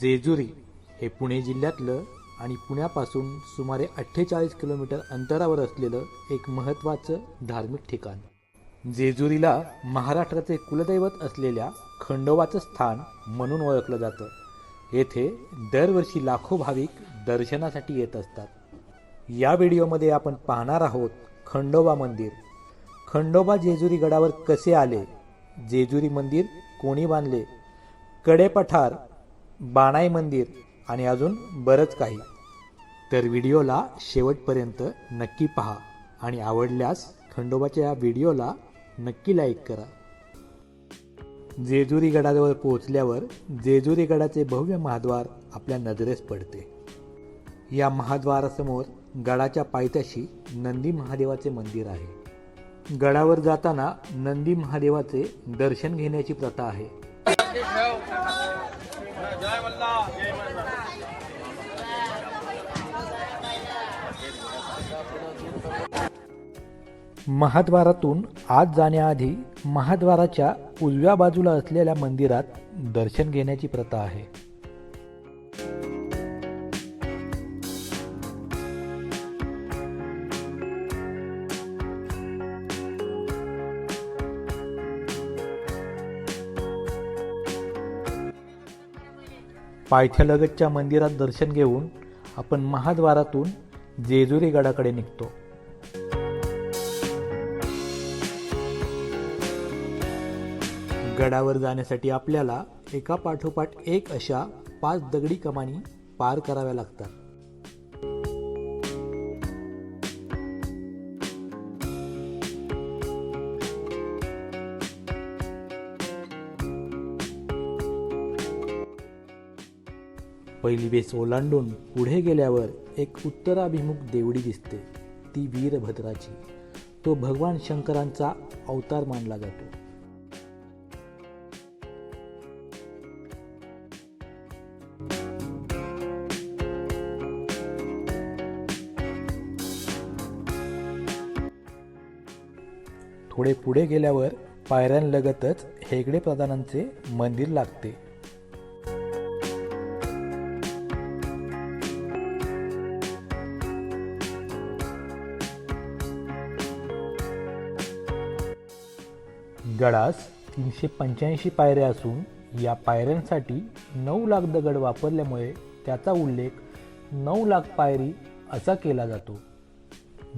जेजुरी हे पुणे जिल्ह्यातलं आणि पुण्यापासून सुमारे अठ्ठेचाळीस किलोमीटर अंतरावर असलेलं एक महत्त्वाचं धार्मिक ठिकाण. जेजुरीला महाराष्ट्राचे कुलदैवत असलेल्या खंडोबाचं स्थान म्हणून ओळखलं जातं. येथे दरवर्षी लाखो भाविक दर्शनासाठी येत असतात. या व्हिडिओमध्ये आपण पाहणार आहोत खंडोबा मंदिर. खंडोबा जेजुरी गडावर कसे आले? जेजुरी मंदिर कोणी बांधले? कडेपठार बाणाई मंदिर आणि अजून बरंच काही. तर व्हिडिओला शेवटपर्यंत नक्की पहा आणि आवडल्यास खंडोबाच्या या व्हिडिओला नक्की लाईक करा. जेजुरी गडाजवळ पोहोचल्यावर जेजुरी गडाचे भव्य महाद्वार आपल्या नजरेस पडते. या महाद्वारासमोर गडाच्या पायथ्याशी नंदी महादेवाचे मंदिर आहे. गडावर जाताना नंदी महादेवाचे दर्शन घेण्याची प्रथा आहे. महाद्वारातून आत जाण्याआधी महाद्वाराच्या उजव्या बाजूला असलेल्या मंदिरात दर्शन घेण्याची प्रथा आहे. पायथ्यालगतच्या मंदिरात दर्शन घेऊन आपण महाद्वारातून जेजुरी गडाकडे निघतो. गडावर जाण्यासाठी आपल्याला एका पाठोपाठ एक अशा पाच दगडी कमानी पार कराव्या लागतात. पहिली बेस ओलांडून पुढे गेल्यावर एक उत्तराभिमुख देवडी दिसते ती वीरभद्राची. तो भगवान शंकरांचा अवतार मानला जातो. थोडे पुढे गेल्यावर पायऱ्यांलगतच हेगडे प्रधानांचे मंदिर लागते. गडास तीनशे पंच्याऐंशी पायऱ्या असून या पायऱ्यांसाठी नऊ लाख दगड वापरल्यामुळे त्याचा उल्लेख नऊ लाख पायरी असा केला जातो.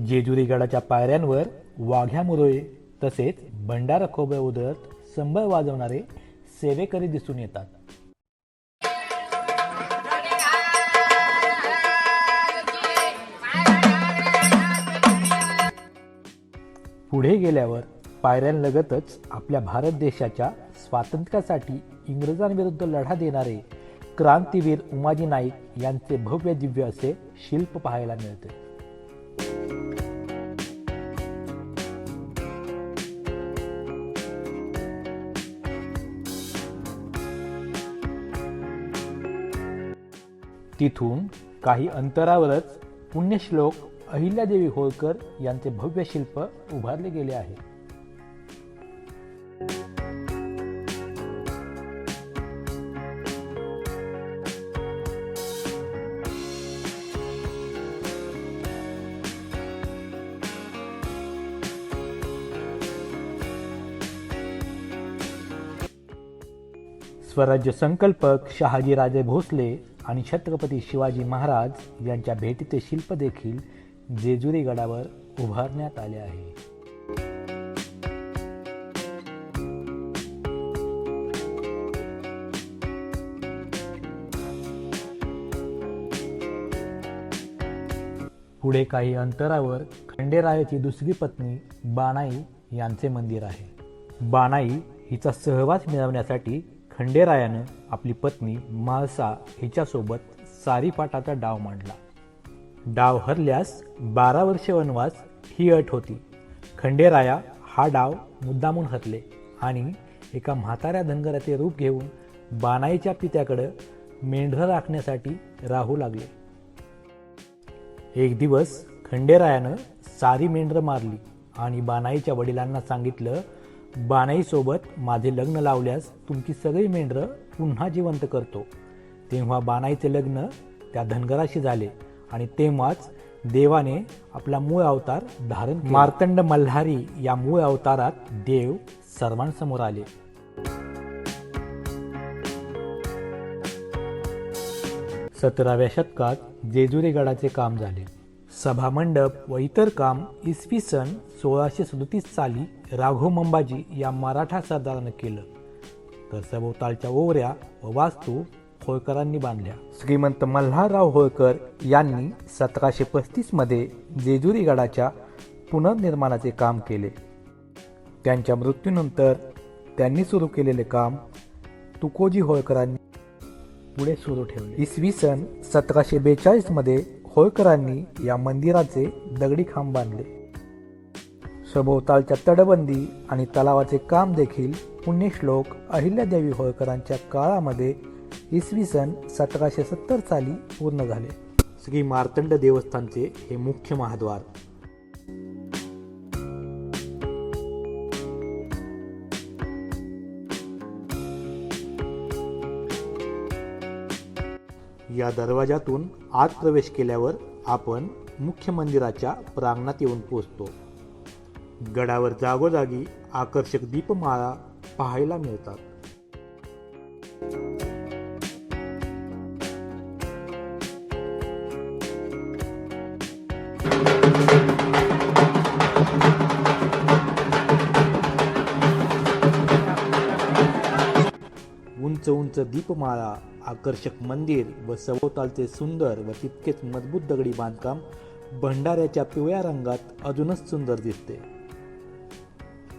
जेजुरी गडाच्या पायऱ्यांवर वाघ्या मुरोळे तसेच भंडारा खोबे उधळत संबळ वाजवणारे सेवेकरी दिसून येतात. पुढे गेल्यावर पायऱ्यांलगतच आपल्या भारत देशाच्या स्वातंत्र्यासाठी इंग्रजांविरुद्ध लढा देणारे क्रांतीवीर उमाजी नाईक यांचे भव्य दिव्य असे शिल्प पाहायला मिळते. तिथून काही अंतरावरच पुण्यश्लोक अहिल्यादेवी होळकर यांचे भव्य शिल्प उभारले गेले आहे. स्वराज्य संकल्पक शहाजीराजे भोसले आणि छत्रपती शिवाजी महाराज यांच्या भेटीचे शिल्प देखील जेजुरी गडावर उभारण्यात आले आहे. पुढे काही अंतरावर खंडेरायाची दुसरी पत्नी बाणाई यांचे मंदिर आहे. बाणाई हिचा सहवास मिळवण्यासाठी खंडेरायानं आपली पत्नी म्हाळसा हिच्यासोबत सारीपाटाचा डाव मांडला. डाव हरल्यास बारा वर्षे वनवास ही अट होती. खंडेराया हा डाव मुद्दामून हरले आणि एका म्हाताऱ्या धनगराचे रूप घेऊन बाणाईच्या पित्याकडं मेंढरं राखण्यासाठी राहू लागले. एक दिवस खंडेरायानं सारी मेंढरं मारली आणि बानाईच्या वडिलांना सांगितलं बानाईसोबत माझे लग्न लावल्यास तुमची सगळी मेंढरं पुन्हा जिवंत करतो. तेव्हा बाणाईचे लग्न त्या धनगराशी झाले आणि तेव्हाच देवाने आपला मूळ अवतार धारण मार्तंड मल्हारी या मूळ अवतारात देव सर्वांसमोर आले. सतराव्या शतकात जेजुरी गडाचे काम झाले. सभामंडप व इतर काम इसवी सन सोळाशे सदतीस साली राघो मंबाजी या मराठा सरदारानं केलं. तर सभोवतालच्या ओवऱ्या व वास्तू होळकरांनी बांधल्या. श्रीमंत मल्हारराव होळकर यांनी सतराशे पस्तीसमध्ये जेजुरी गडाच्या पुनर्निर्माणाचे काम केले. त्यांच्या मृत्यूनंतर त्यांनी सुरू केलेले काम तुकोजी होळकरांनी पुढे सुरू ठेवले. इसवी सन सतराशे बेचाळीसमध्ये होळकरांनी या मंदिराचे दगडी खांब बांधले. सभोवतालच्या तटबंदी आणि तलावाचे काम देखील पुण्यश्लोक अहिल्यादेवी होळकरांच्या काळामध्ये इसवी सन सतराशे सत्तर साली पूर्ण झाले. श्री मार्तंड देवस्थानचे हे मुख्य महाद्वार. या दरवाजातून आत प्रवेश केल्यावर आपण मुख्य मंदिराच्या प्रांगणात येऊन पोहोचतो. गडावर जागोजागी आकर्षक दीपमाळा पाहायला मिळतात. उंच उंच दीपमाळा आकर्षक मंदिर व सभोवतालचे सुंदर व तितकेच मजबूत दगडी बांधकाम भंडाऱ्याच्या पिवळ्या रंगात अजूनच सुंदर दिसते.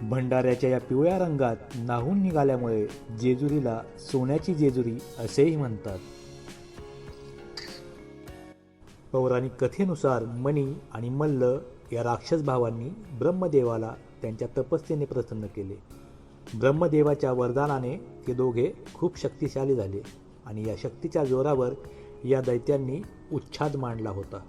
भंडाऱ्याच्या या पिवळ्या रंगात नाहून निघाल्यामुळे जेजुरीला सोन्याची जेजुरी असेही म्हणतात. पौराणिक कथेनुसार मणी आणि मल्ल या राक्षस भावांनी ब्रह्मदेवाला त्यांच्या तपस्येने प्रसन्न केले. ब्रह्मदेवाच्या वरदानाने ते दोघे खूप शक्तिशाली झाले आणि या शक्तीच्या जोरावर या दैत्यांनी उच्छाद मांडला होता.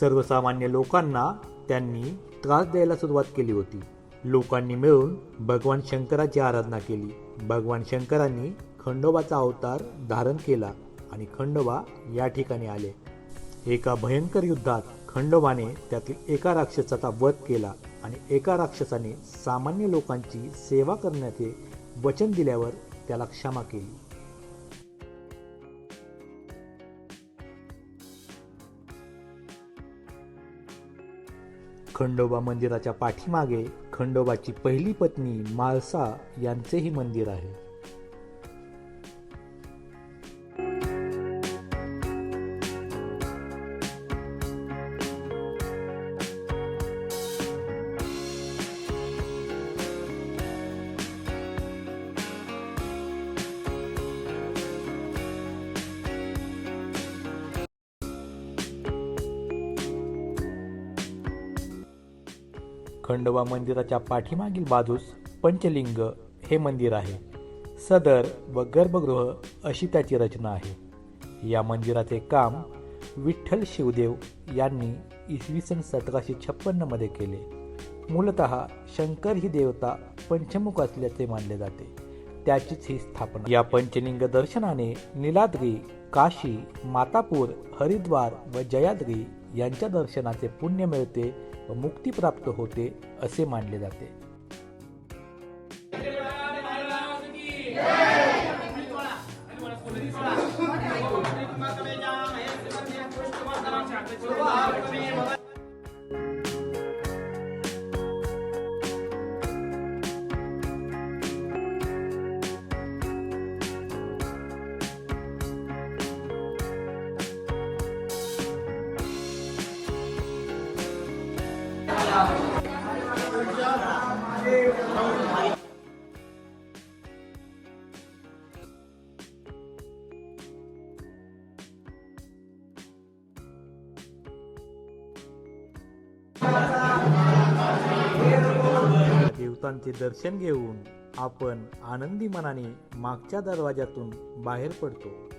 सर्वसामान्य लोकांना त्यांनी त्रास द्यायला सुरुवात केली होती. लोकांनी मिळून भगवान शंकराची आराधना केली. भगवान शंकरांनी खंडोबाचा अवतार धारण केला आणि खंडोबा या ठिकाणी आले. एका भयंकर युद्धात खंडोबाने त्यातील एका राक्षसाचा वध केला आणि एका राक्षसाने सामान्य लोकांची सेवा करण्याचे वचन दिल्यावर त्याला क्षमा केली. खंडोबा मंदिराच्या पाठीमागे खंडोबाची पहिली पत्नी माळसा यांचेही मंदिर आहे. खंडोबा मंदिराच्या पाठीमागील बाजूस पंचलिंग हे मंदिर आहे. सदर व गर्भगृह अशी त्याची रचना आहे. या मंदिराचे काम विठ्ठल शिवदेव यांनी इसवी सन सतराशे छप्पन्नमध्ये केले. मूलत शंकर ही देवता पंचमुख असल्याचे मानले जाते. त्याचीच ही स्थापना. या पंचलिंग दर्शनाने निलाद्री काशी मातापूर हरिद्वार व जयाद्री यांच्या दर्शनाचे पुण्य मिळते मुक्ती प्राप्त होते असे मानले जाते. देवांचे दर्शन घेऊन आपण आनंदी मनाने मागच्या दरवाजातून बाहेर पडतो.